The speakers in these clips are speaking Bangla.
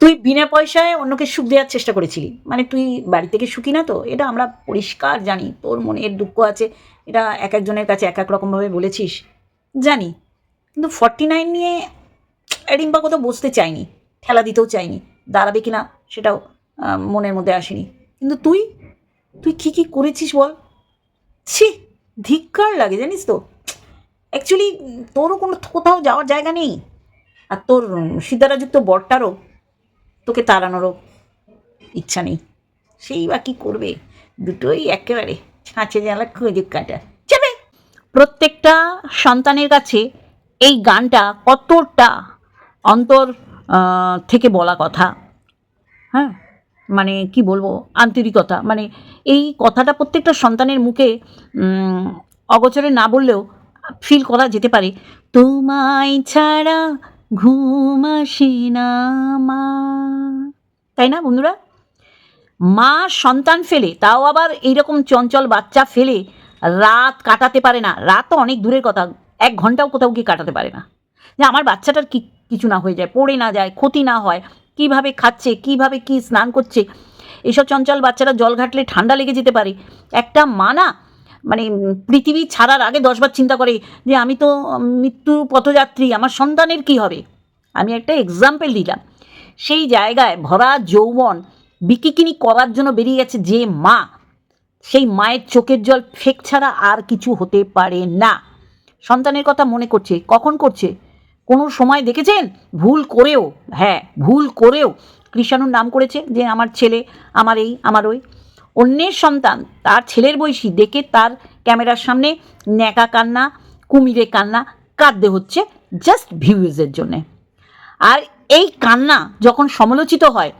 তুই বিনা পয়সায় অন্যকে সুখ দেওয়ার চেষ্টা করেছিলি। মানে তুই বাড়ি থেকে সুখী না তো? এটা আমরা পরিষ্কার জানি। তোর মনের দুঃখ আছে। এটা এক একজনের কাছে এক এক রকমভাবে বলেছিস। জানি। কিন্তু ফর্টি নাইন নিয়ে রিম্পা কোথাও বসতে চাইনি ঠেলা দিতেও চাইনি দাঁড়াবে কিনা সেটাও মনের মধ্যে আসেনি। কিন্তু তুই তুই কী কী করেছিস বল? ছি, ধিক্কার লাগে জানিস তো। অ্যাকচুয়ালি তোরও কোনো কোথাও যাওয়ার জায়গা নেই? আর তোর সিদ্ধারাযুক্ত বরটারও তোকে তাড়ানোরও ইচ্ছা নেই। সেই বা কী করবে? দুটোই একেবারে ছাঁচে জ্বালা খুঁজে কাটা। যাবে। প্রত্যেকটা সন্তানের কাছে এই গানটা কতটা অন্তর থেকে বলা কথা। হ্যাঁ? মানে কি বলব? আন্তরিকতা। মানে এই কথাটা প্রত্যেকটা সন্তানের মুখে অগোচরে না বললেও ফিল করা যেতে পারে। তোমায় ছাড়া ঘুম আসে না মা তাই না বন্ধুরা? মা সন্তান ফেলে, তাও আবার এইরকম চঞ্চল বাচ্চা ফেলে রাত কাটাতে পারে না। রাত তো অনেক দূরের কথা, এক ঘন্টাও কোথাও গিয়ে কাটাতে পারে না। যে আমার বাচ্চাটার কি, কিছু না হয়ে যায়, পড়ে না যায়, ক্ষতি না হয়, কীভাবে খাচ্ছে, কীভাবে কি স্নান করছে, এসব চঞ্চল বাচ্চারা জল ঘাটলে ঠান্ডা লেগে যেতে পারে। একটা মা না মানে পৃথিবী ছাড়ার আগে দশবার চিন্তা করে যে আমি তো মৃত্যু পথযাত্রী, আমার সন্তানের কি হবে? আমি একটা এক্সাম্পল দিলাম। সেই জায়গায় ভরা যৌবন বিকিকিনি করার জন্য বেরিয়ে গেছে যে মা। সেই মায়ের চোখের জল ফেক ছাড়া আর কিছু হতে পারে না। সন্তানের কথা মনে করছে, কখন করছে? কোনো সময় দেখেছেন? ভুল করেও হ্যাঁ ভুল করেও। কৃষাণুর নাম করেছে যে, আমার ছেলে, আমার এই, আমার ওই। অন্যের সন্তান, তার ছেলের বয়সী দেখে তার ক্যামেরার সামনে ন্যাকা কান্না, কুমিরে কান্না, কাঁদতে হচ্ছে জাস্ট ভিউজের জন্যে। আর এই কান্না যখন সমালোচিত হয়,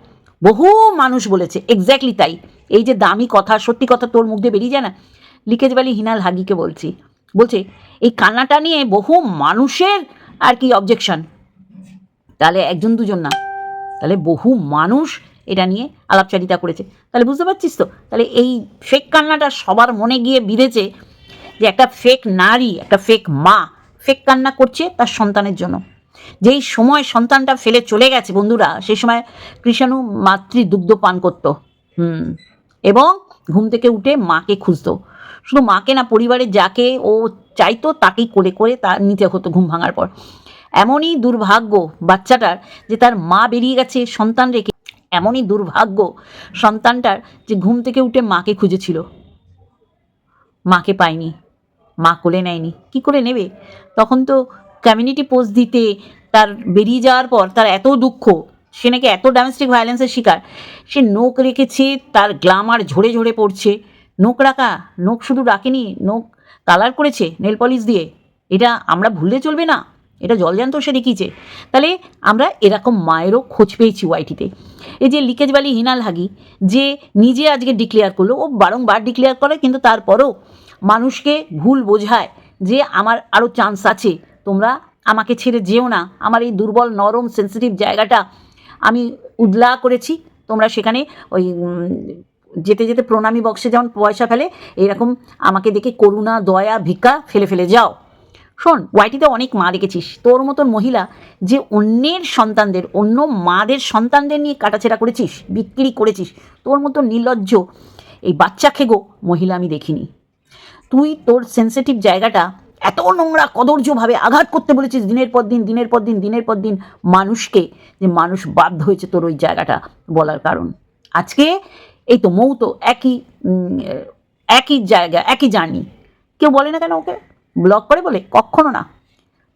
বহু মানুষ বলেছে এক্স্যাক্টলি তাই। এই যে দামি কথা, সত্যি কথা তোর মুখ দিয়ে বেরিয়ে যায় না? লিকেজ বালি হিনাল হাগিকে বলছি। বলছে, এই কান্নাটা নিয়ে বহু মানুষের আর কি অবজেকশন তাহলে একজন দুজন না, তাহলে বহু মানুষ এটা নিয়ে আলাপচারিতা করেছে। তাহলে বুঝতে পারছিস তো? তাহলে এই ফেক কান্নাটা সবার মনে গিয়ে বিঁধেছে যে একটা ফেক নারী, একটা ফেক মা ফেক কান্না করছে তার সন্তানের জন্য। যেই সময় সন্তানটা ফেলে চলে গেছে বন্ধুরা, সেই সময় কৃষাণু মাতৃ দুগ্ধ পান করত। হুম। এবং ঘুম থেকে উঠে মাকে খুঁজতো। শুধু মাকে না পরিবারে যাকে ও চাইতো তাকেই করে করে তা নিতে হতো ঘুম ভাঙার পর। এমনই দুর্ভাগ্য বাচ্চাটার যে তার মা বেরিয়ে গেছে সন্তান রেখে এমনই দুর্ভাগ্য সন্তানটার যে ঘুম থেকে উঠে মাকে খুঁজেছিল। মাকে পায়নি, মা কোলে নেয়নি। কি করে নেবে? তখন তো কমিউনিটি পোস্ট দিতে, তার বেরিয়ে যাওয়ার পর তার এত দুঃখ, সে নাকি এত ডোমেস্টিক ভায়োলেন্সের শিকার। সে নোক রেখেছে, তার গ্লামার ঝরে ঝরে পড়ছে। নোক রাখা নোক শুধু রাখেনি নোক কালার করেছে নেল পলিশ দিয়ে। এটা আমরা ভুললে চলবে না। এটা জল জলজান্ত সে দেখিয়েছে তাহলে আমরা এরকম মায়েরও খোঁজ পেয়েছি ওয়াইটিতে এই যে লিকেজ বালি হিনাল হাগি, যে নিজে আজকে ডিক্লেয়ার করল, ও বারংবার ডিক্লেয়ার করে, কিন্তু তারপরও মানুষকে ভুল বোঝায় যে আমার আরও চান্স আছে, তোমরা আমাকে ছেড়ে যেও না। আমার এই দুর্বল, নরম সেন্সিটিভ জায়গাটা আমি উদলা করেছি। তোমরা সেখানে ওই যেতে যেতে প্রণামী বক্সে যেমন পয়সা ফেলে, এরকম আমাকে দেখে করুণা, দয়া, ভিক্ষা ফেলে ফেলে যাও। শোন ওয়াইটিতে অনেক মা দেখেছিস। তোর মতন মহিলা যে অন্যের সন্তানদের, অন্য মাদের সন্তানদের নিয়ে কাটাছেড়া করেছিস, বিক্রি করেছিস, তোর মতো নির্লজ্জ এই বাচ্চা খেগো মহিলা আমি দেখিনি। তুই তোর সেন্সিটিভ জায়গাটা এত নোংরা কদর্যভাবে আঘাত করতে বলেছিস দিনের পর দিন, দিনের পর দিন, দিনের পর দিন মানুষকে, যে মানুষ বাধ্য হয়েছে তোর ওই জায়গাটা বলার কারণ। আজকে এই তো মৌ তো একই একই জায়গা, একই জার্নি কেউ বলে না কেন ওকে? ব্লগ করে বলে? কখনো না।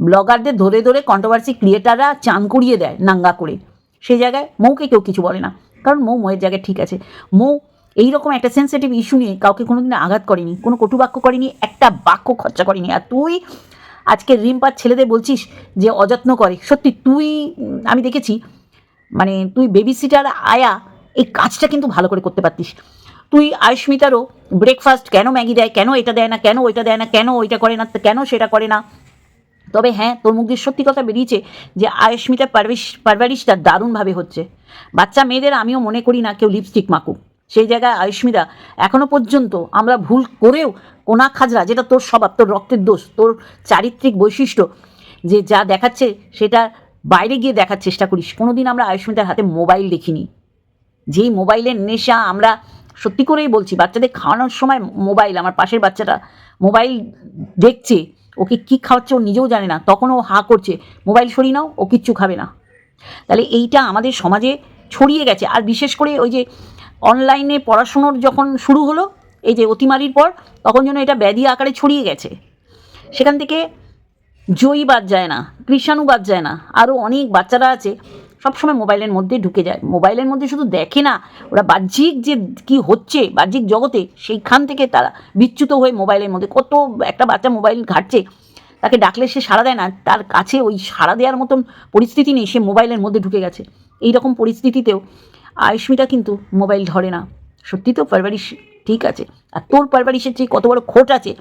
ব্লগারদের ধরে ধরে কন্ট্রোভার্সি ক্রিয়েটাররা চান করিয়ে দেয় নাঙ্গা করে। সেই জায়গায় মৌকে কেউ কিছু বলে না। কারণ মৌ মৌয়ের জায়গায় ঠিক আছে। মৌ এইরকম একটা সেন্সিটিভ ইস্যু নিয়ে কাউকে কোনো কোনোদিন আঘাত করেনি, কোনো কটু বাক্য করেনি, একটা বাক্য খরচা করেনি। আর তুই আজকে রিম্পার ছেলেদের বলছিস যে অযত্ন করে। সত্যি তুই আমি দেখেছি মানে তুই বেবি সিটার আয়া এই কাজটা কিন্তু ভালো করে করতে পারতিস। তুই আয়ুষ্মিতারও ব্রেকফাস্ট কেন ম্যাগি দেয়, কেন এটা দেয় না, কেন ওইটা দেয় না, কেন ওইটা করে না, কেন সেটা করে না? তবে হ্যাঁ তোর মুখ দিয়ে সত্যি কথা বেরিয়েছে যে আয়ুষ্মিতার পারভিশ, পারভারিশটা দারুণভাবে হচ্ছে। বাচ্চা মেয়েদের আমিও মনে করি না কেউ লিপস্টিক মাকুক সেই জায়গায় আয়ুষ্মিতা এখনও পর্যন্ত আমরা ভুল করেও কোনা খাজরা, যেটা তোর স্বভাব, তোর রক্তের দোষ, তোর চারিত্রিক বৈশিষ্ট্য, যে যা দেখাচ্ছে সেটা বাইরে গিয়ে দেখার চেষ্টা করিস। কোনোদিন আমরা আয়ুষ্মিতার হাতে মোবাইল দেখিনি। যেই মোবাইলের নেশা আমরা সত্যি করেই বলছি, বাচ্চাদের খাওয়ানোর সময় মোবাইল, আমার পাশের বাচ্চাটা মোবাইল দেখছে, ওকে কী খাওয়াচ্ছে ও নিজেও জানে না, তখন ও হা করছে, মোবাইল সরিয়ে নাও, ও কিচ্ছু খাবে না। তাহলে এইটা আমাদের সমাজে ছড়িয়ে গেছে, আর বিশেষ করে ওই যে অনলাইনে পড়াশুনোর যখন শুরু হলো, এই যে অতিমারির পর, তখন যেন এটা ব্যাধি আকারে ছড়িয়ে গেছে। সেখান থেকে জয়ী বাদ যায় না, কৃষাণু বাদ যায় না আরও অনেক বাচ্চারা আছে সবসময় মোবাইলের মধ্যে ঢুকে যায়। মোবাইলের মধ্যে শুধু দেখে না, ওরা বাহ্যিক যে কি হচ্ছে, বাহ্যিক জগতে সেইখান থেকে তারা বিচ্যুত হয়ে মোবাইলের মধ্যে কত একটা বাচ্চা মোবাইল ঘাটছে, তাকে ডাকলে সে সাড়া দেয় না, তার কাছে ওই সাড়া দেওয়ার মতন পরিস্থিতি নেই, সে মোবাইলের মধ্যে ঢুকে গেছে। এই রকম পরিস্থিতিতেও আয়ুষ্মিতা কিন্তু মোবাইল ধরে না। সত্যি তো পারবারিশ ঠিক আছে। আর তোর পারবারিশের যে কত বড় খোট আছে।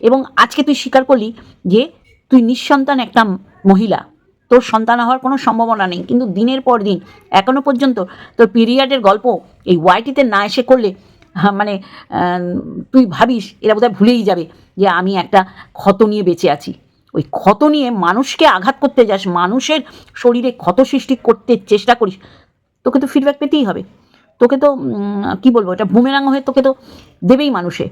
এবং আজকে তুই স্বীকার করলি যে তুই নিঃসন্তান একটা মহিলা। তোর সন্তান হওয়ার কোনো সম্ভাবনা নেই। কিন্তু দিনের পর দিন এখনও পর্যন্ত তোর পিরিয়ডের গল্প এই ওয়াইটিতে না এসে করলে হ্যাঁ, মানে তুই ভাবিস এরা বোধহয় ভুলেই যাবে যে আমি একটা ক্ষত নিয়ে বেঁচে আছি। ওই ক্ষত নিয়ে মানুষকে আঘাত করতে যাস মানুষের শরীরে ক্ষত সৃষ্টি করতে চেষ্টা করিস তোকে তো ফিডব্যাক পেতেই হবে। তোকে তো কি বলব এটা বুমেরাং হয়ে তোকে তো দেবেই মানুষে।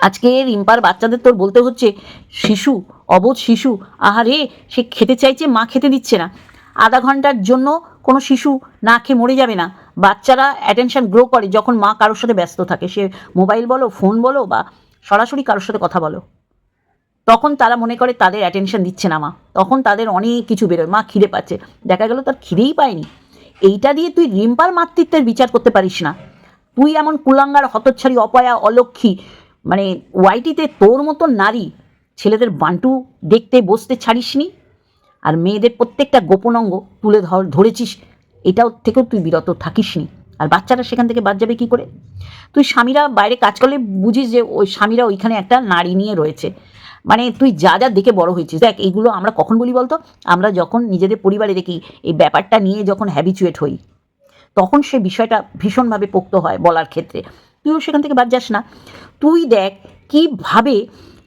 আজকে রিম্পার বাচ্চাদের তোর বলতে হচ্ছে, শিশু, অবোধ শিশু, আহারে, সে খেতে চাইছে, মা খেতে দিচ্ছে না। আধা ঘণ্টার জন্য কোনো শিশু না খেয়ে মরে যাবে না। বাচ্চারা অ্যাটেনশন গ্রো করে যখন মা কারোর সাথে ব্যস্ত থাকে। সে মোবাইল বলো ফোন বলো, বা সরাসরি কারোর সাথে কথা বলো। তখন তারা মনে করে তাদের অ্যাটেনশন দিচ্ছে না মা। তখন তাদের অনেক কিছু বেরোয়। মা খিদে পাচ্ছে। দেখা গেল তার খিদেই পায়নি। এইটা দিয়ে তুই রিম্পার মাতৃত্বের বিচার করতে পারিস না। তুই এমন কুলাঙ্গার, হতচ্ছাড়ি, অপয়া, অলক্ষী মানে ওয়াইটিতে তোর মতো নারী ছেলেদের বান্টু দেখতে বসতে ছাড়িসনি? আর মেয়েদের প্রত্যেকটা গোপন অঙ্গ তুলে ধর, ধরেছিস, এটাও থেকেও তুই বিরত থাকিসনি। আর বাচ্চারা সেখান থেকে বাদ যাবে কী করে? তুই স্বামীরা বাইরে কাজ করলে বুঝিস যে ওই স্বামীরা ওইখানে একটা নারী নিয়ে রয়েছে। মানে তুই যা যা দেখে বড় হয়েছিস। দেখ, এইগুলো আমরা কখন বলি বলতো? আমরা যখন নিজেদের পরিবারে দেখি, এই ব্যাপারটা নিয়ে যখন হ্যাবিচুয়েট হই, তখন সে বিষয়টা ভীষণভাবে পোক্ত হয় বলার ক্ষেত্রে। তুইও সেখান থেকে বাদ যাস না। তুই দেখ কীভাবে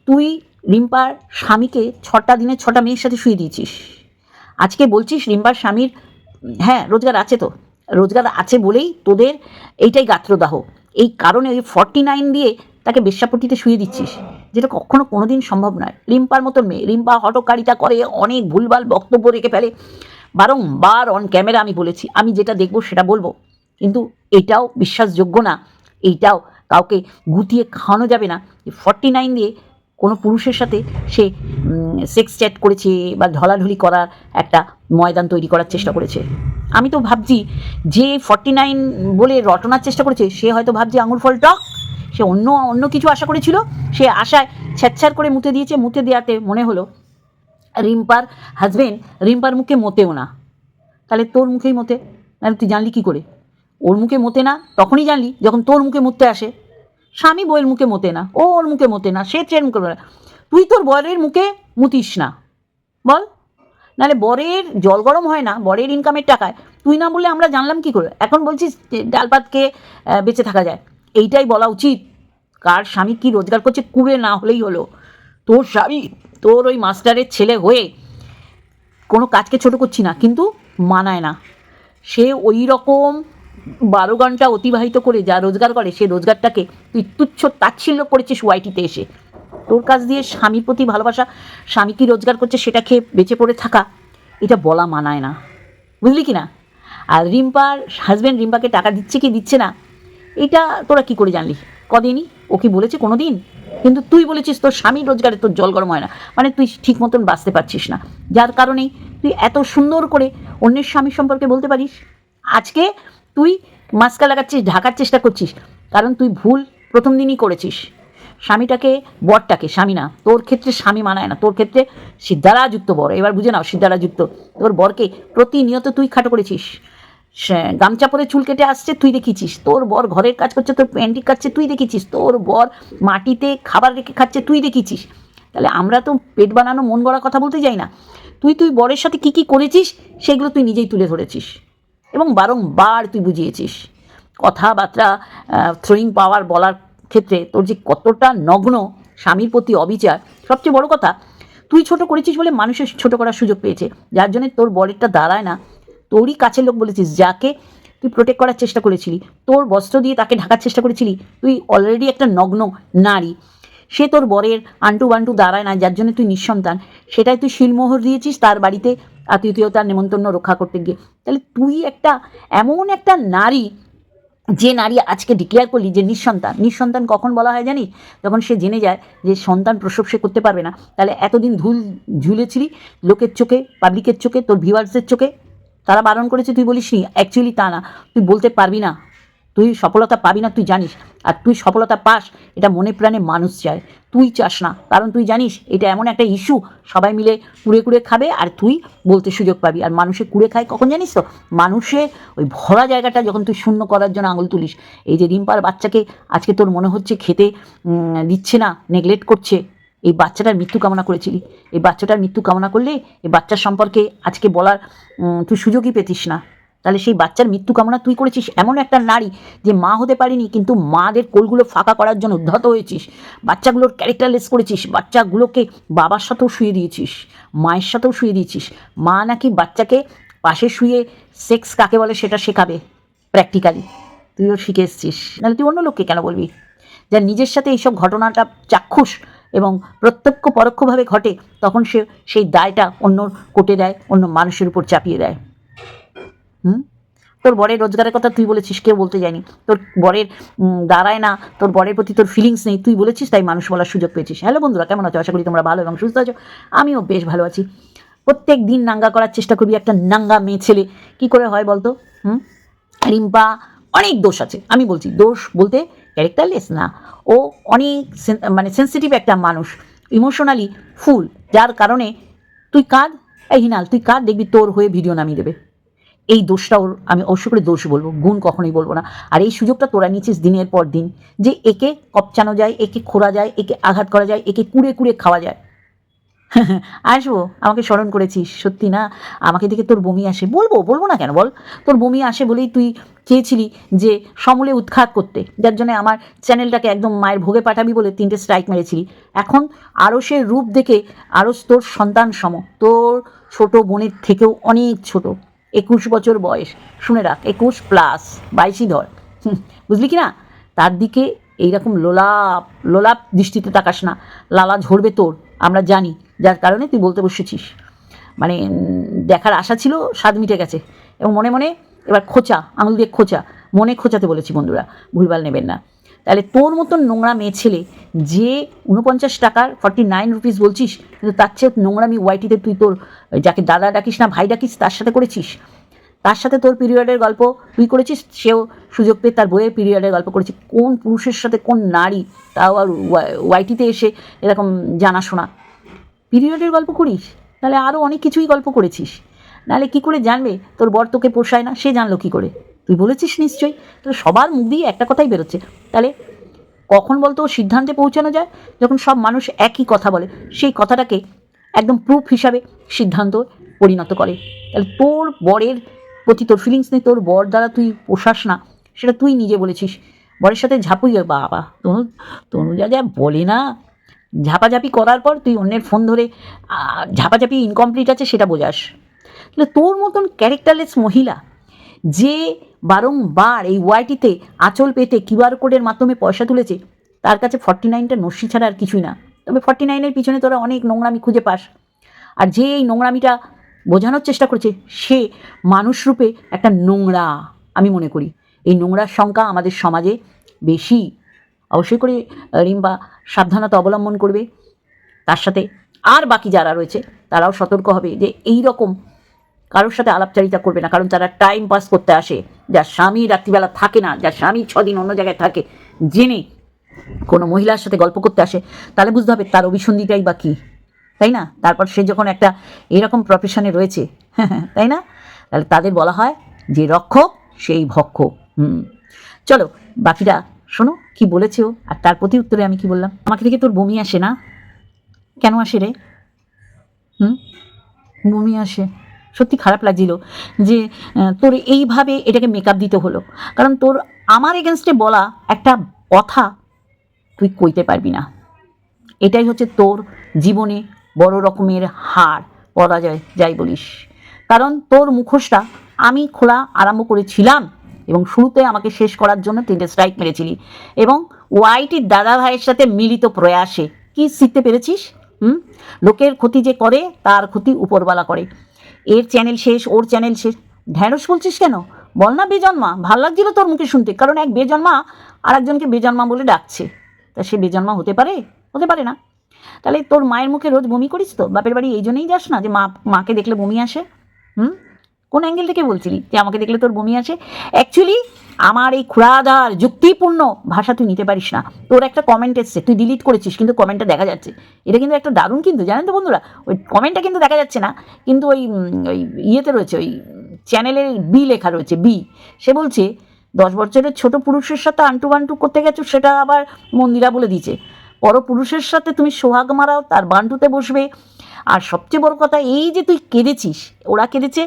তুই রিম্পার স্বামীকে ছটা দিনে ছটা মেয়ের সাথে শুয়ে দিয়েছিস। আজকে বলছিস রিম্পার স্বামীর হ্যাঁ রোজগার আছে তো। রোজগার আছে বলেই তোদের এইটাই গাত্রদাহ। এই কারণে ওই ফর্টি নাইন দিয়ে তাকে বেশ্যাপট্টিতে শুয়ে দিচ্ছিস, যেটা কখনো কোনোদিন সম্ভব নয়। রিম্পার মতন মেয়ে। রিম্পা হটকারিতা করে, অনেক ভুলভাল বক্তব্য রেখে ফেলে। বারংবার অন ক্যামেরা আমি বলেছি, আমি যেটা দেখব সেটা বলব। কিন্তু এটাও বিশ্বাসযোগ্য না এইটাও কাউকে গুটিয়ে খাওয়ানো যাবে না। যে ফর্টি নাইন দিয়ে কোনো পুরুষের সাথে সে সেক্স চ্যাট করেছে বা ঢলাঢলি করার একটা ময়দান তৈরি করার চেষ্টা করেছে। আমি তো ভাবছি যে ফর্টি নাইন বলে রটনার চেষ্টা করেছে, সে হয়তো ভাবছে আঙুর ফল টক, সে অন্য অন্য কিছু আশা করেছিল, সে আশায় ছ্যাচ্ছার করে মুতে দিয়েছে, মুতে দেওয়াতে মনে হলো, রিম্পার হাজবেন্ড রিম্পার মুখে মোতেও না। তাহলে তোর মুখেই মতে, নাহলে তুই জানলি কী করে? ওর মুখে মতে না তখনই জানলি যখন তোর মুখে মুততে আসে। স্বামী বইয়ের মুখে মতে না ও ওর মুখে মতে না সে ট্রেন মুখে তুই তোর বরের মুখে মুতিস না। বল। নাহলে বরের জল গরম হয় না বরের ইনকামের টাকায়। তুই না বললে আমরা জানলাম কি করে? এখন বলছিস ডাল ভাত খেয়ে আহ, বেঁচে থাকা যায়। এইটাই বলা উচিত। কার স্বামী কি রোজগার করছে কুড়ে না হলেই হলো। তোর স্বামী তোর ওই মাস্টারের ছেলে হয়ে কোনো কাজকে ছোট করছি না কিন্তু মানায় না। সে ওই রকম বারো ঘণ্টা অতিবাহিত করে যা রোজগার করে, সে রোজগারটাকে তুই তুচ্ছ তাচ্ছিল্য করেছিস ওয়াইটিতে এসে। তোর কাছ দিয়ে স্বামীর প্রতি ভালোবাসা, স্বামী কি রোজগার করছে সেটা খেয়ে বেঁচে পড়ে থাকা, এটা বলা মানায় না। বুঝলি কি না? আর রিম্পার হাজব্যান্ড রিম্পাকে টাকা দিচ্ছে কি দিচ্ছে না, এটা তোরা কি করে জানলি? কদিনই? ও কি বলেছে কোনো দিন কিন্তু তুই বলেছিস তোর স্বামী রোজগারে তোর জল গরম হয় না। মানে তুই ঠিক মতন বাঁচতে পারছিস না। যার কারণেই তুই এত সুন্দর করে অন্যের স্বামী সম্পর্কে বলতে পারিস? আজকে তুই মাস্কা লাগাচ্ছিস, ঢাকার চেষ্টা করছিস, কারণ তুই ভুল প্রথম দিনই করেছিস। স্বামীটাকে, বরটাকে, স্বামী না, তোর ক্ষেত্রে স্বামী মানায় না, তোর ক্ষেত্রে সিদ্ধারাযুক্ত বর, এবার বুঝে নাও সিদ্ধারাযুক্ত, তোর বরকে প্রতিনিয়ত তুই খাটো করেছিস। গামছা পরে চুল কেটে আসছে, তুই দেখেছিস তোর বর ঘরের কাজ করছে, তোর প্যান্টি কাটছে, তুই দেখেছিস তোর বর মাটিতে খাবার রেখে খাচ্ছে, তুই দেখেছিস তাহলে আমরা তো পেট বানানো, মন গড়া কথা বলতে যাই না। তুই তুই বরের সাথে কী কী করেছিস, সেগুলো তুই নিজেই তুলে ধরেছিস। এবং বারংবার তুই বুঝিয়েছিস। কথাবার্তা থ্রোয়িং পাওয়ার বলার ক্ষেত্রে তোর যে কতটা নগ্ন স্বামীর প্রতি অবিচার, সবচেয়ে বড় কথা, তুই ছোট করেছিস বলে মানুষের ছোট করার সুযোগ পেয়েছে। যার জন্য তোর বরেরটা দাঁড়ায় না। তোরই কাছের লোক বলেছিস যাকে তুই প্রোটেক্ট করার চেষ্টা করেছিলি। তোর বস্ত্র দিয়ে তাকে ঢাকার চেষ্টা করেছিলি। তুই অলরেডি একটা নগ্ন নারী। সে তোর বরের আন্টু বান্টু দাঁড়ায় না যার জন্য তুই নিঃসন্তান। সেটাই তুই শিলমোহর দিয়েছিস তার বাড়িতে আতিথেয়তার নেমন্তন্ন রক্ষা করতে গিয়ে। তাহলে তুই একটা, এমন একটা নারী, যে নারী আজকে ডিক্লেয়ার করলি যে নিঃসন্তান। নিঃসন্তান কখন বলা হয় জানিস? যখন সে জেনে যায় যে সন্তান প্রসব সে করতে পারবে না। তাহলে এতদিন ধুল ঝুলেছিলি লোকের চোখে পাবলিকের চোখে, তোর ভিউয়ার্সের চোখে? তারা বারণ করেছে, তুই বলিস নি অ্যাকচুয়ালি তা না। তুই বলতে পারবি না। তুই সফলতা পাবি না, তুই জানিস। আর তুই সফলতা পাস, এটা মনে প্রাণে মানুষ চায়। তুই চাস না, কারণ তুই জানিস, এটা এমন একটা ইস্যু সবাই মিলে কুড়ে কুড়ে খাবে আর তুই বলতে সুযোগ পাবি। আর মানুষে কুড়ে খায় কখন জানিস তো? মানুষে ওই ভরা জায়গাটা যখন তুই শূন্য করার জন্য আঙুল তুলিস, এই যে রিম্পার বাচ্চাকে আজকে তোর মনে হচ্ছে খেতে দিচ্ছে না নেগলেক্ট করছে, এই বাচ্চাটার মৃত্যু কামনা করেছিলি। এই বাচ্চাটার মৃত্যু কামনা করলে, এই বাচ্চার সম্পর্কে আজকে বলার তুই সুযোগই পেতিস না। তাহলে সেই বাচ্চার মৃত্যু কামনা তুই করেছিস? এমন একটা নারী যে মা হতে পারিনি, কিন্তু মাদের কোলগুলো ফাঁকা করার জন্য উদ্ধত হয়েছিস। বাচ্চাগুলোর ক্যারেক্টারলেস করেছিস। বাচ্চাগুলোকে বাবার সাথেও শুয়ে দিয়েছিস, মায়ের সাথেও শুয়ে দিয়েছিস। মা নাকি বাচ্চাকে পাশে শুয়ে সেক্স কাকে বলে সেটা শেখাবে প্র্যাকটিক্যালি। তুইও শিখে এসছিস। নাহলে তুই অন্য লোককে কেন বলবি? যার নিজের সাথে এইসব ঘটনাটা চাক্ষুষ এবং প্রত্যক্ষ পরোক্ষভাবে ঘটে, তখন সে সেই দায়টা অন্য কোটে দেয়, অন্য মানুষের উপর চাপিয়ে দেয়। হুম? তোর বরের রোজগারের কথা তুই বলেছিস, কেউ বলতে যায়নি। তোর বরের দাঁড়ায় না, তোর বরের প্রতি তোর ফিলিংস নেই, তুই বলেছিস তাই মানুষ বলার সুযোগ পেয়েছিস। হ্যালো বন্ধুরা, কেমন আছো? আশা করি তোমরা ভালো এবং সুস্থ আছো। আমিও বেশ ভালো আছি। প্রত্যেক দিন নাঙ্গা করার চেষ্টা করবি একটা নাঙ্গা মেয়ে ছেলে। কী করে হয় বলতো? হুম? রিম্পা, অনেক দোষ আছে। আমি বলছি, দোষ বলতে ক্যারেক্টারলেস না। ও অনেক মানে সেন্সিটিভ একটা মানুষ। ইমোশনালি ফুল যার কারণে, তুই কাঁদ? এই হিনাল, তুই কাঁদ? দেখবি তোর হয়ে ভিডিও নামিয়ে দেবে। এই দোষটা ওর, আমি অবশ্য করে দোষ বলব, গুণ কখনোই বলব না। আর এই সুযোগটা তোরা নিয়েছিস দিনের পর দিন, যে একে কপচানো যায়, একে খোরা যায়, একে আঘাত করা যায়, একে কুড়ে কুড়ে খাওয়া যায়। আসব, আমাকে স্মরণ করেছিস, সত্যি না? আমাকে দেখে তোর বমি আসে। বলব বলব না কেন বল? তোর বমি আসে বলেই তুই চেয়েছিলি যে সমূলে উৎখাত করতে, যার জন্য আমার চ্যানেলটাকে একদম মায়ের ভোগে পাঠাবি বলে তিনটে স্ট্রাইক মেরেছিলি। এখন আরও সে রূপ দেখে আরও তোর সন্তান সম, তোর ছোট বোনের থেকেও অনেক ছোট। একুশ বছর বয়স। শুনে রাখ, একুশ প্লাস বাইশই ধর। বুঝলি কি না তার দিকে এইরকম লোলাপ লোলাপ দৃষ্টিতে তাকাস না। লালা ঝরবে তোর, আমরা জানি। যার কারণে তুই বলতে বসেছিস। মানে দেখার আশা ছিল, স্বাদ মিটে গেছে। এবং মনে মনে, এবার খোঁচা, আঙুল দিয়ে খোঁচা। মনে খোঁচাতে বলেছি বন্ধুরা, ভুলভাল নেবেন না। তাহলে তোর মতন নোংরা মেয়ে ছেলে যে উনপঞ্চাশ টাকার ফর্টি নাইন রুপিস বলছিস, কিন্তু তার চেয়ে নোংরা নোংরামি ওয়াইটিতে তুই তোর, যাকে দাদা ডাকিস না, ভাই ডাকিস, তার সাথে করেছিস? তার সাথে তোর পিরিয়ডের গল্প তুই করেছিস? সেও সুযোগ পেয়ে তার বইয়ের পিরিয়ডের গল্প করেছে। কোন পুরুষের সাথে কোন নারী? তাও আর ওয়াই- ওয়াইটিতে এসে এরকম জানাশোনা। পিরিয়ডের গল্প করিস? তাহলে আরও অনেক কিছুই গল্প করেছিস। নাহলে কী করে জানবে? তোর বর তোকে পোষায় না, সে জানলো কী করে? তুই বলেছিস নিশ্চয়ই? তো সবার মুখ দিয়ে একটা কথাই বেরোচ্ছে। তাহলে কখন বলতো সিদ্ধান্তে পৌঁছানো যায়? যখন সব মানুষ একই কথা বলে, সেই কথাটাকে একদম প্রুফ হিসাবে সিদ্ধান্ত পরিণত করে। তাহলে তোর বরের প্রতি তোর ফিলিংস নেই, তোর বর দ্বারা তুই পোষাস না, সেটা তুই নিজে বলেছিস। বরের সাথে ঝাঁপুই বাবা, তনু তনু যা যা বলে না। ঝাপাঝাপি করার পর তুই অন্যের ফোন ধরে ঝাপাঝাপি ইনকমপ্লিট আছে সেটা বোঝাস। তাহলে তোর মতন ক্যারেক্টারলেস মহিলা যে বারংবার এই ওয়াইটিতে আঁচল পেতে কিউআর কোডের মাধ্যমে পয়সা তুলেছে, তার কাছে ফর্টি নাইনটা নস্যি ছাড়া আর কিছুই না। তবে ফর্টি নাইনের পিছনে তোরা অনেক নোংরামি খুঁজে পাস। আর যে এই নোংরামিটা বোঝানোর চেষ্টা করছে, সে মানুষ রূপে একটা নোংরা, আমি মনে করি। এই নোংরার সংখ্যা আমাদের সমাজে বেশি। অবশ্যই করে রিম্বা সাবধানতা অবলম্বন করবে। তার সাথে আর বাকি যারা রয়েছে, তারাও সতর্ক হবে যে এই রকম কারোর সাথে আলাপচারিতা করবে না, কারণ তারা টাইম পাস করতে আসে, যার স্বামী রাত্রিবেলা থাকে না, যার স্বামী ছদিন অন্য জায়গায় থাকে, জেনে কোনো মহিলার সাথে গল্প করতে আসে, তাহলে বুঝতে হবে তার অভিসন্ধিটাই বা কী। তাই না? তারপর সে যখন একটা এরকম প্রফেশনে রয়েছে, তাই না? তাহলে তাদের বলা হয় যে রক্ষক সেই ভক্ষ। হুম। চলো বাকিটা শোনো, কি বলেছে ও? আর তার প্রতি উত্তরে আমি কি বললাম? আমাকে দেখে তোর বমি আসে না? কেন আসে রে? হুম? বমি আসে। সত্যি খারাপ লাগছিল যে তোর এইভাবে এটাকে মেকআপ দিতে হলো। কারণ তোর আমার এগেনস্টে বলা একটা কথা তুই কইতে পারবি না। এটাই হচ্ছে তোর জীবনে বড় রকমের হার, পরাজয়, যাই বলিস। কারণ তোর মুখোশটা আমি খোলা আরম্ভ করেছিলাম এবং শুরুতে আমাকে শেষ করার জন্য তিনটে স্ট্রাইক মেরেছিলি। এবং ওয়াইটির দাদা ভাইয়ের সাথে মিলিত প্রয়াসে। কি শিখতে পেরেছিস? হুম? লোকের ক্ষতি যে করে, তার ক্ষতি উপরবালা করে। এর চ্যানেল শেষ, ওর চ্যানেল শেষ। ঢ্যাঁড়স বলছিস কেন? বল না বেজন্মা, ভালো লাগছিল তোর মুখে শুনতে। কারণ এক বেজন্মা আর একজনকে বেজন্মা বলে ডাকছে। তা সে বেজন্মা হতে পারে? হতে পারে না। তাহলে তোর মায়ের মুখে রোজ বমি করিস তো? বাপের বাড়ি এই জন্যেই যাস না যে মা, মাকে দেখলে বমি আসে? হুম? কোন অ্যাঙ্গেল থেকে বলছিলি যে আমাকে দেখলে তোর বমি আসে? অ্যাকচুয়ালি আমার এই খুড়াদার যুক্তিপূর্ণ ভাষা তুই নিতে পারিস না। তোর একটা কমেন্ট এসছে, তুই ডিলিট করেছিস, কিন্তু কমেন্টটা দেখা যাচ্ছে। এটা কিন্তু একটা দারুণ কিন্তু, জানেন তো বন্ধুরা, ওই কমেন্টটা কিন্তু দেখা যাচ্ছে না, কিন্তু ওই ওই ইয়েতে রয়েছে, ওই চ্যানেলের বি লেখা রয়েছে বি সে বলছে, দশ বছরের ছোট পুরুষের সাথে আন্টু বান্টু করতে গেছো, সেটা আবার মন্দিরা বলে দিয়েছে। পরপুরুষের সাথে তুমি সোহাগ মারাও, তার বান্টুতে বসবে। আর সবচেয়ে বড় কথা, এই যে তুই কেঁদেছিস, ওরা কেঁদেছে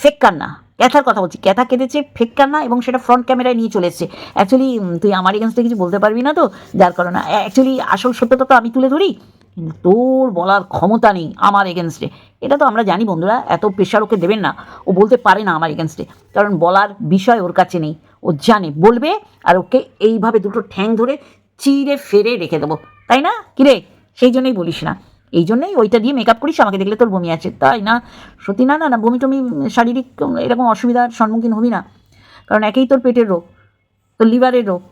ফেক কান্না। ক্যাথার কথা বলছি। ক্যাথা কেঁদেছে ফেক কান্না এবং সেটা ফ্রন্ট ক্যামেরায় নিয়ে চলে এসছে। অ্যাকচুয়ালি তুই আমার এগেনস্টে কিছু বলতে পারবি না তো, যার কারণে অ্যাকচুয়ালি আসল সত্যতা তো আমি তুলে ধরি, কিন্তু তোর বলার ক্ষমতা নেই আমার এগেনস্টে এটা তো আমরা জানি বন্ধুরা, এত প্রেশার ওকে দেবেন না। ও বলতে পারে না আমার এগেনস্টে কারণ বলার বিষয় ওর কাছে নেই। ও জানে, বলবে, আর ওকে এইভাবে দুটো ঠ্যাং ধরে চিড়ে ফেরে রেখে দেবো। তাই না? কিরে সেই জন্যই বলিস না। এই জন্যই ওইটা দিয়ে মেকআপ করিস, আমাকে দেখলে তোর বমি আছে। তাই না? সত্যি না না না, বমি টমি শারীরিক এরকম অসুবিধার সম্মুখীন হবি না। কারণ একেই তোর পেটের রোগ, তোর লিভারের রোগ।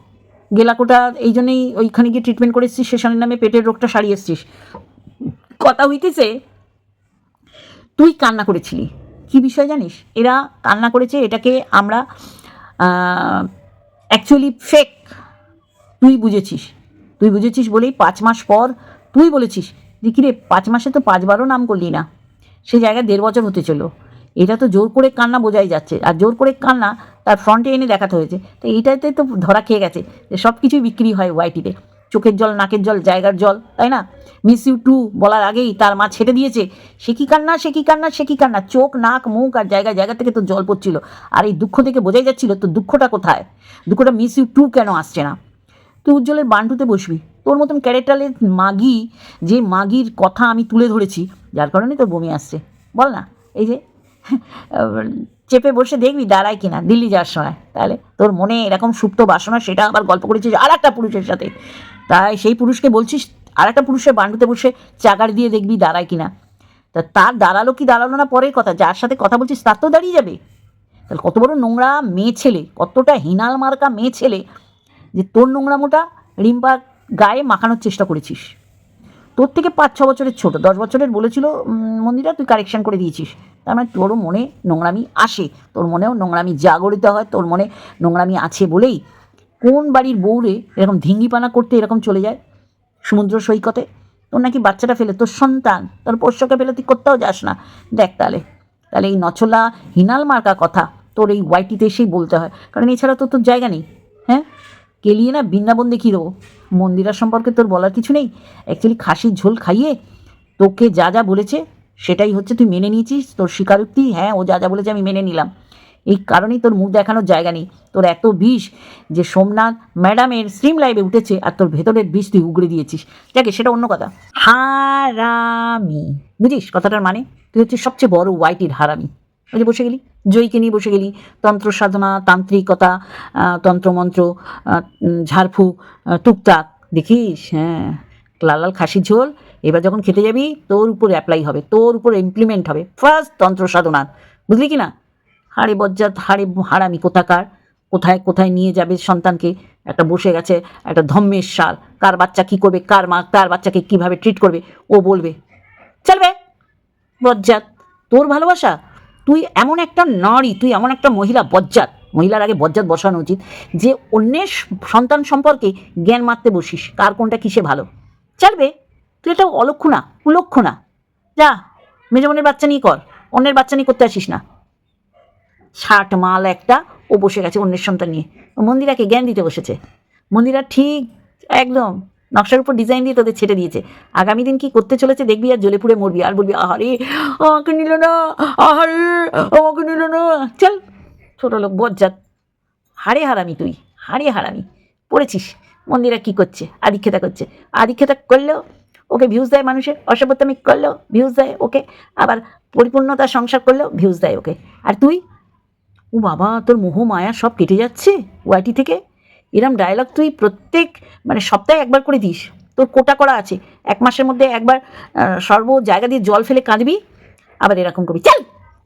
গেলাকোটা এই জন্যই ওইখানে গিয়ে ট্রিটমেন্ট করে এসছিস, সেশনের নামে পেটের রোগটা সারিয়ে এসছিস। কথা হইতেছে, তুই কান্না করেছিলি। কি বিষয় জানিস? এরা কান্না করেছে, এটাকে আমরা অ্যাকচুয়ালি ফেক তুই বুঝেছিস। তুই বুঝেছিস বলেই পাঁচ মাস পর তুই বলেছিস যে, কিরে, পাঁচ মাসে তো পাঁচবারও নাম করলি না। সে জায়গায় দেড় বছর হতে চলো এটা তো জোর করে কান্না বোঝাই যাচ্ছে। আর জোর করে কান্না তার ফ্রন্টে এনে দেখাতে হয়েছে। তো এইটাতে তো ধরা খেয়ে গেছে যে সব কিছুই বিক্রি হয় ওয়াইটিতে চোখের জল, নাকের জল, জায়গার জল, তাই না? মিস ইউ টু বলার আগেই তার মা ছেড়ে দিয়েছে। সে কি কান্না? সে কি কান্না? সে কি কান্না? চোখ, নাক, মুখ আর জায়গা জায়গা থেকে তো জল পড়ছিল। আর এই দুঃখ থেকে বোঝাই যাচ্ছিল তো দুঃখটা কোথায়? দুঃখটা মিস ইউ টু কেন আসছে না? তুই উজ্জ্বলের বান্টুতে বসবি। তোর মতন ক্যারেক্টারের মাগি, যে মাগির কথা আমি তুলে ধরেছি, যার কারণে তোর বমি আসছে। বল না, এই যে, চেপে বসে দেখবি দাঁড়ায় কিনা, দিল্লি যাওয়ার সময়। তাহলে তোর মনে এরকম সুপ্ত বাসনা, সেটা আবার গল্প করেছিস আর একটা পুরুষের সাথে। তাই সেই পুরুষকে বলছিস আর একটা পুরুষের বান্ডুতে বসে চাকার দিয়ে দেখবি দাঁড়ায় কিনা। তা তার দাঁড়াল কি দাঁড়াল না পরের কথা, যার সাথে কথা বলছিস তার তো দাঁড়িয়ে যাবে। তাহলে কত বড় নোংরা মেয়ে ছেলে, কতটা হিনাল মার্কা মেয়ে ছেলে, যে তোর নোংরা মোটা রিম্পার গায়ে মাখানোর চেষ্টা করেছিস। তোর থেকে পাঁচ, ছ বছরের ছোট, দশ বছরের বলেছিল মন্দিরা, তুই কারেকশন করে দিয়েছিস। তার মানে তোরও মনে নোংরামি আসে, তোর মনেও নোংরামি জাগরিত হয়, তোর মনে নোংরামি আছে বলেই কোন বাড়ির বউরে এরকম ধিঙ্গিপানা করতে এরকম চলে যায় সমুদ্র সৈকতে? তোর নাকি বাচ্চাটা ফেলে, তোর সন্তান, তোর পোষ্যকে ফেলে তুই কোথাও যাস না। দেখ তাহলে তাহলে এই নছলা হিনাল মার্কা কথা তোর এই ওয়াইটিতে এসেই বলতে হয়। কারণ এছাড়া তো তোর জায়গা নেই হ্যাঁ? কেলিয়ে না বৃন্দাবন দেখিয়ে দেবো। মন্দিরা সম্পর্কে তোর বলার কিছু নেই? অ্যাকচুয়ালি খাসির ঝোল খাইয়ে তোকে যা যা বলেছে সেটাই হচ্ছে তুই মেনে নিয়েছিস। তোর স্বীকারোক্তি হ্যাঁ ও যা যা বলেছে আমি মেনে নিলাম। এই কারণেই তোর মুখ দেখানোর জায়গা নেই। তোর এত বিষ যে সোমনাথ ম্যাডামের স্ট্রিম লাইভে উঠেছে আর তোর ভেতরের বিষ তুই উগড়ে দিয়েছিস। যাকে সেটা অন্য কথা। হারামি। বুঝিস? কথাটার মানে? তুই হচ্ছে সবচেয়ে বড় ওয়াইটির হারামি। ওই যে বসে গেলি? জয়কে নিয়ে বসে গেলি? তন্ত্র সাধনা তান্ত্রিকতা তন্ত্রমন্ত্র আহ, টুকটাক। দেখিস? হ্যাঁ। লাল লাল খাসির ঝোল। এবার যখন খেতে যাবি তোর উপর অ্যাপ্লাই হবে তোর উপর ইমপ্লিমেন্ট হবে। ফার্স্ট তন্ত্র সাধনার বুঝলি কি না? হাড়ে বজ্জাত হাড়ে হারামি কোথাকার? কোথায় কোথায় নিয়ে যাবে সন্তানকে? একটা বসে গেছে একটা ধম্মের সাল কার বাচ্চা কি করবে? কার মা কার বাচ্চাকে কীভাবে ট্রিট করবে? ও বলবে চলবে। বজ্জাত তোর ভালোবাসা তুই এমন একটা নারী, তুই এমন একটা মহিলা, বজ্জাত। মহিলার আগে বজ্জাত বসানো উচিত যে অন্যের সন্তান সম্পর্কে জ্ঞান মারতে বসিস, কার কোনটা কিসে ভালো। চলবে তুই এটা কুলক্ষ্য না যা মেজমনের বাচ্চা নিয়ে কর, অন্যের বাচ্চা নিয়ে করতে আসিস না। ষাট মাল একটা ও বসে গেছে অন্যের সন্তান নিয়ে। মন্দিরাকে জ্ঞান দিতে বসেছে। মন্দিরা ঠিক, একদম। নকশার উপর ডিজাইন দিয়ে তোদের ছেড়ে দিয়েছে। আগামী দিন কি করতে চলেছে দেখবি আর জ্বলে পুড়ে মরবি আর বলবি, আহারে, আমাকে নিল না, আহারে, আমাকে নিল না। চল, ছোট লোক বজ্জাত। হারে হারামি তুই হারে হারামি। পড়েছিস, মন্দিরা কি করছে? আদিক্ষেতা করছে। আদিক্ষেতা করলেও ওকে ভিউজ দেয় মানুষের, অসভ্যতামি করলেও ভিউজ দেয় ওকে। আবার পরিপূর্ণতা সংসার করলেও ভিউজ দেয় ওকে। আর তুই? ও বাবা, তোর মোহ, মায়া সব কেটে যাচ্ছে? ওয়াইটি থেকে? এরম ডায়লগ তুই প্রত্যেক মানে সপ্তাহে একবার করে দিস। তোর কোটা করা আছে। এক মাসের মধ্যে একবার সর্ব জায়গা দিয়ে জল ফেলে কাঁদবি আবার এরকম করবি। চল!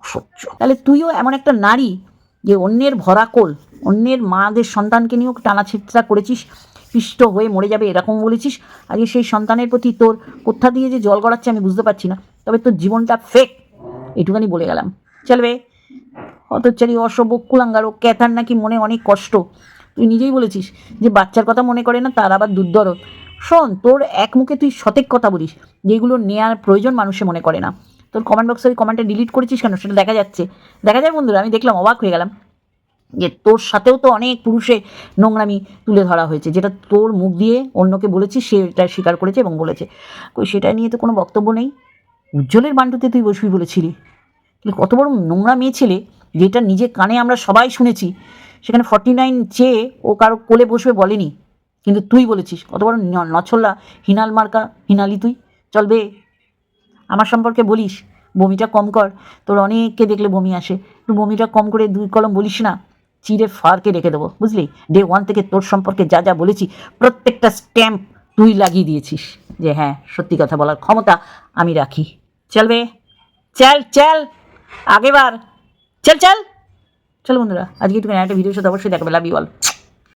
সহ্য। তাহলে তুইও এমন একটা নারী যে অন্যের ভরা কোল অন্যের মাদের সন্তানকে নিয়েও টানা ছিটরা করেছিস পিষ্ট হয়ে মরে যাবে এরকম বলেছিস আজকে সেই সন্তানের প্রতি তোর কোথা দিয়ে যে জল গড়াচ্ছে আমি বুঝতে পারছি না। তবে তোর জীবনটা ফেক এটুখানি বলে গেলাম। চলবে। অতচারী অসভ্য কুলাঙ্গার ও ক্যাথার নাকি মনে অনেক কষ্ট। তুই নিজেই বলেছিস যে বাচ্চার কথা মনে করে না, তার আবার দুর্দরদ। শোন, তোর এক মুখে তুই সতেক কথা বলিস, যেগুলো নেওয়ার প্রয়োজন মানুষে মনে করে না। তোর কমেন্ট বক্সে ওই কমেন্টে ডিলিট করেছিস কেন? সেটা দেখা যাচ্ছে। দেখা যায় বন্ধুরা, আমি দেখলাম অবাক হয়ে গেলাম যে তোর সাথেও তো অনেক পুরুষে নোংরামি তুলে ধরা হয়েছে, যেটা তোর মুখ দিয়ে অন্যকে বলেছিস সে এটা স্বীকার করেছে এবং বলেছে। কই, সেটা নিয়ে তো কোনো বক্তব্য নেই। উজ্জ্বলের বান্টুতে তুই বসবি বলেছিলি। কত বড় নোংরা মেয়ে ছেলে, যেটা নিজে কানে আমরা সবাই শুনেছি। সেখানে ফর্টি নাইন চেয়ে ও কারও কোলে বসবে বলেনি। কিন্তু তুই বলেছিস। কত বড় নছল্লা। হিনাল মার্কা, হিনালি তুই? চল বে। আমার সম্পর্কে বলিস। বমিটা কম কর। তোর অনেককে দেখলে বমি আসে। তুই বমিটা কম করে দুই কলম বলিস না। চিড়ে ফারকে রেখে দেবো। বুঝলি? ডে ওয়ান থেকে তোর সম্পর্কে যা যা বলেছি, প্রত্যেকটা স্ট্যাম্প তুই লাগিয়ে দিয়েছিস। যে হ্যাঁ সত্যি কথা বলার ক্ষমতা আমি রাখি। চলবে চল চল। আগেবার। চল চল। চল বন্ধুরা আজকে একটু একটা ভিডিওর সাথে অবশ্যই দেখাবে লাভ ইউ অল